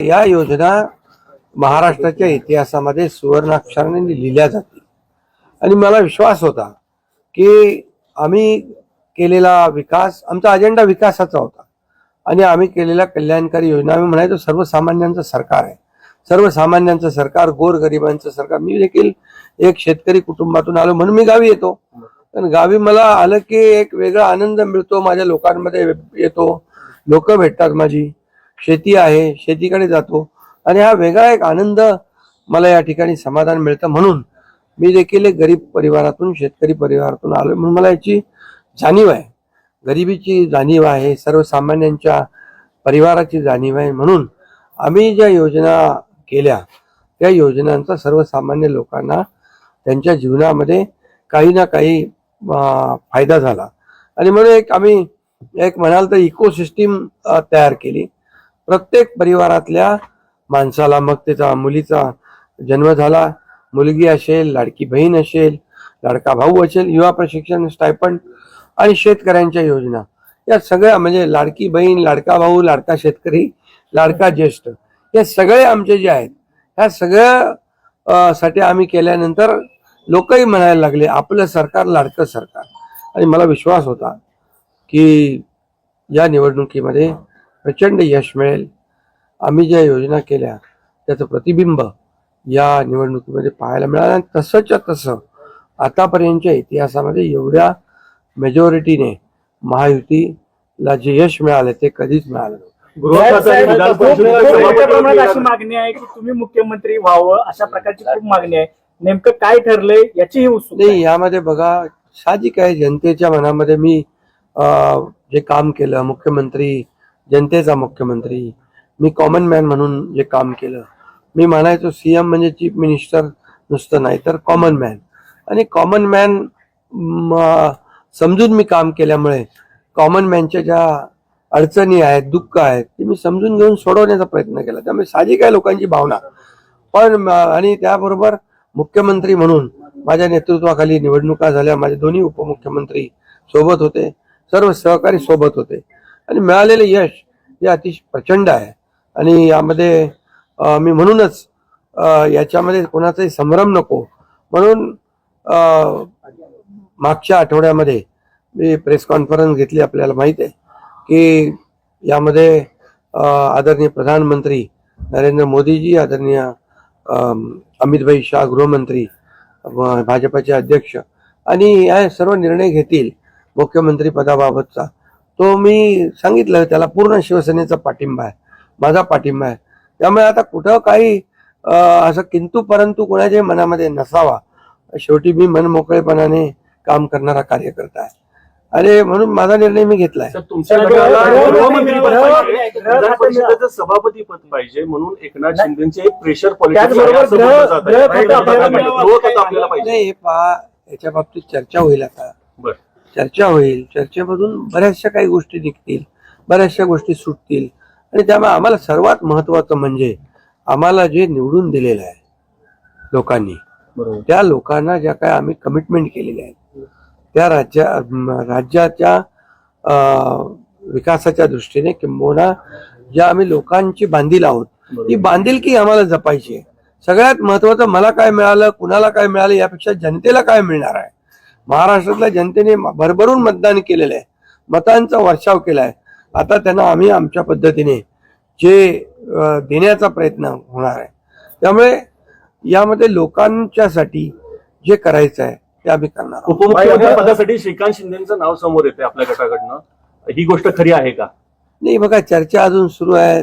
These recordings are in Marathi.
या योजना महाराष्ट्राच्या इतिहासामध्ये सुवर्णाक्षराने लिहिल्या जातील. आणि मला विश्वास होता की आम्ही केलेला विकास आमचा अजेंडा विकासाचा होता. आणि आम्ही केलेल्या कल्याणकारी योजना आम्ही म्हणायचो सर्वसामान्यांचं सरकार आहे. सर्वसामान्यांचं सरकार गोरगरिबांचं सरकार. मी देखील एक शेतकरी कुटुंबातून आलो म्हणून मी गावी येतो. पण गावी मला आलं की एक वेगळा आनंद मिळतो. माझ्या लोकांमध्ये येतो. लोक भेटतात माझी. शेती आहे शेतीकडे जातो. आणि हा वेगळा एक आनंद मला या ठिकाणी समाधान मिळतं म्हणून मी देखील एक गरीब परिवारातून शेतकरी परिवारातून आलो म्हणून मला याची जाणीव आहे. गरिबीची जाणीव आहे सर्वसामान्यांच्या परिवाराची जाणीव आहे म्हणून आम्ही ज्या योजना केल्या त्या योजनांचा सर्वसामान्य लोकांना त्यांच्या जीवनामध्ये काही ना काही फायदा झाला. आणि म्हणून एक आम्ही एक म्हणाल तर इकोसिस्टीम तयार केली. प्रत्येक परिवारातल्या माणसाला मग त्याचा मुलीचा जन्म झाला मुलगी असेल लाडकी बहीण असेल लाडका भाऊ असेल युवा प्रशिक्षण स्टायपंड आणि शेतकऱ्यांच्या योजना. या सगळ्या म्हणजे लाडकी बहीण लाडका भाऊ लाडका शेतकरी लाडका ज्येष्ठ हे सगळे आमचे जे आहेत ह्या सगळ्या साठी आम्ही केल्यानंतर लोकही म्हणायला लागले आपलं सरकार लाडकं सरकार. आणि मला विश्वास होता की या निवडणुकीमध्ये प्रचंड यश मिळेल. आम्ही ज्या योजना केल्या त्याचं प्रतिबिंब या निवडणुकीमध्ये पाहायला मिळालं आणि तसंच्या तसं आतापर्यंतच्या इतिहासामध्ये एवढ्या मेजॉरिटीने महायुतीला जे यश मिळालं ते कधीच मिळालं प्रमाणात अशी मागणी आहे की तुम्ही मुख्यमंत्री व्हावं अशा प्रकारची खूप मागणी आहे. नेमकं काय ठरलंय याची ही. नाही यामध्ये बघा साहजिक आहे जनतेच्या मनामध्ये मी अं, जे काम केलं मुख्यमंत्री जनतेचा मुख्यमंत्री. मी कॉमन मॅन म्हणून जे काम केलं मी म्हणायचो सीएम म्हणजे चीफ मिनिस्टर नुसतं नाही तर कॉमन मॅन आणि कॉमन मॅन समजून मी काम केल्यामुळे कॉमन मॅनच्या ज्या अडचणी आहेत दुःख आहेत ते मी समजून घेऊन सोडवण्याचा प्रयत्न केला. त्यामुळे साजिक आहे लोकांची भावना. पण आणि त्याबरोबर मुख्यमंत्री म्हणून माझ्या नेतृत्वाखाली निवडणुका झाल्या. माझे दोन्ही उपमुख्यमंत्री सोबत होते. सर्व सहकारी सोबत होते. आणि मिळालेलं यश हे अतिशय प्रचंड आहे. आणि यामध्ये मी म्हणूनच याच्यामध्ये कोणाचाही संभ्रम नको. म्हणून मागच्या आठवड्यामध्ये मी प्रेस कॉन्फरन्स घेतली आपल्याला माहीत आहे की यामध्ये आदरणीय प्रधानमंत्री नरेंद्र मोदीजी आदरणीय अमितभाई शाह गृहमंत्री भाजपाचे अध्यक्ष आणि या सर्व निर्णय घेतील मुख्यमंत्री पदाबाबतचा. तो मी सांगितलं त्याला पूर्ण शिवसेनेचा पाठिंबा आहे माझा पाठिंबा आहे. त्यामुळे आता कुठं काही असं किंतु परंतु कोणाच्या मनामध्ये नसावा. शेवटी मी मनमोकळेपणाने काम करणारा कार्यकर्ता आहे. आणि म्हणून माझा निर्णय मी घेतलाय. सभापती पद पाहिजे म्हणून एकनाथ. शिंदेचे प्रेशर पॉलिटिक्स नाही पहा याच्या बाबतीत चर्चा होईल आता. बरं. चर्चा होईल. चर्चेमधून बऱ्याचशा काही गोष्टी निघतील बऱ्याचशा गोष्टी सुटतील. आणि त्यामुळे आम्हाला सर्वात महत्वाचं म्हणजे आम्हाला जे निवडून दिलेलं आहे लोकांनी त्या लोकांना ज्या काय आम्ही कमिटमेंट केलेल्या आहेत त्या राज्या राज्याच्या विकासाच्या दृष्टीने किंबहुना ज्या आम्ही लोकांची बांधील आहोत ती बांधिलकी आम्हाला जपायची आहे. सगळ्यात महत्वाचं मला काय मिळालं कुणाला काय मिळालं यापेक्षा जनतेला काय मिळणार आहे? महाराष्ट्रातल्या जनतेने भरभरून मतदान केलेलं आहे. मतांचा वर्षाव केला आहे आता त्यांना आम्ही आमच्या पद्धतीने जे देण्याचा प्रयत्न होणार आहे. त्यामुळे यामध्ये लोकांच्यासाठी जे करायचं आहे ते आम्ही करणार आहोत. उपमुख्यमंत्री पदासाठी श्रीकांत शिंदेचं नाव समोर येते आपल्या गटाकडनं. ही गोष्ट खरी आहे का? नाही बघा चर्चा अजून सुरू आहे.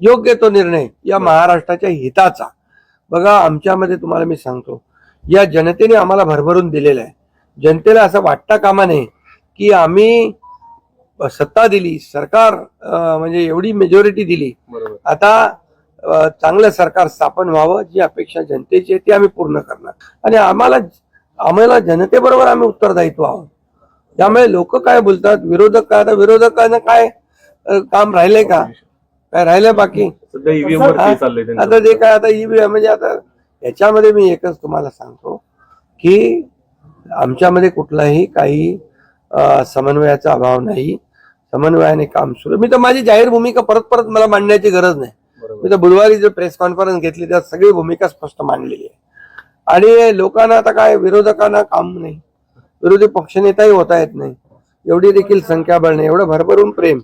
योग्य तो निर्णय या महाराष्ट्राच्या हिताचा. बघा आमच्यामध्ये तुम्हाला मी सांगतो या जनतेने आम्हाला भरभरून दिलेलं आहे. जनतेला असं वाटता कामा नये की आम्ही सत्ता दिली सरकार म्हणजे एवढी मेजॉरिटी दिली. आता चांगलं सरकार स्थापन व्हावं जी अपेक्षा जनतेची आहे ती आम्ही पूर्ण करणार. आणि आम्हाला आम्हाला जनतेबरोबर आम्ही उत्तरदायित्व आहोत. त्यामुळे लोक काय बोलतात? विरोधक काय? आता विरोधकांना काय काम राहिलंय का? काय राहिलंय बाकी? सध्या ईव्हीएम? वरती चाललंय आता ते काय आता ईव्हीएम म्हणजे आता याच्यामध्ये मी एकच तुम्हाला सांगतो की आमच्यामध्ये कुठलाही काही अ, समन्वयाचा अभाव नाही. समन्वयाने काम सुरू मी तर माझी जाहीर भूमिका परत परत मला मांडण्याची गरज नाही. बरोबर. मी तर बुधवारी जो प्रेस कॉन्फरन्स घेतली त्यात सगळी भूमिका स्पष्ट मांडलेली आहे. आणि लोकांना आता काय विरोधकांना काम नाही. विरोधी पक्षनेताही होता येत नाही. एवढी देखील संख्याबळ नाही एवढं भरभरून प्रेम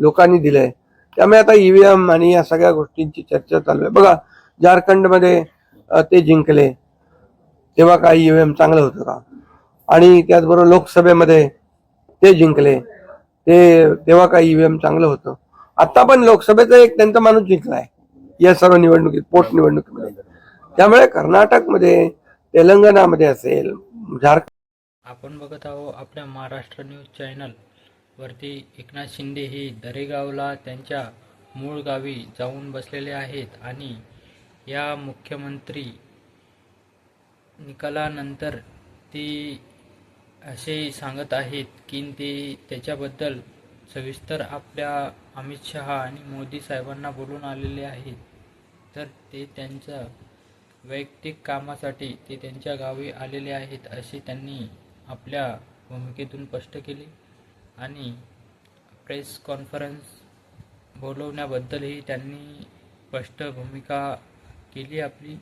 लोकांनी दिलंय. त्यामुळे आता ईव्हीएम आणि या सगळ्या गोष्टींची चर्चा चालू आहे. बघा झारखंडमध्ये ते जिंकले. तेव्हा काय ईव्हीएम चांगलं होतं का? आणि त्याचबरोबर लोकसभेमध्ये ते जिंकले. ते तेव्हा काय ईव्हीएम चांगलं होतं. आता पण लोकसभेचा एक त्यांचा माणूस जिंकलाय. या सर्व निवडणुकीत पोटनिवडणुकीमध्ये त्यामुळे कर्नाटकमध्ये तेलंगणामध्ये असेल झारखंड आपण बघत आहोत आपल्या महाराष्ट्र न्यूज चॅनल. वरती एकनाथ शिंदे हे दरेगावला त्यांच्या मूळ गावी जाऊन बसलेले आहेत आणि या मुख्यमंत्री निकालानंतर ते असे सांगत आहेत की ते त्याच्याबद्दल सविस्तर आपल्या अमित शहा आणि मोदी साहेबांना बोलून आलेले आहेत. तर ते त्यांच्या वैयक्तिक कामासाठी ते त्यांच्या गावी आलेले आहेत असे त्यांनी आपल्या भूमिकेतून स्पष्ट केले. आणि प्रेस कॉन्फरन्स बोलवण्याबद्दलही त्यांनी स्पष्ट भूमिका केली आपली.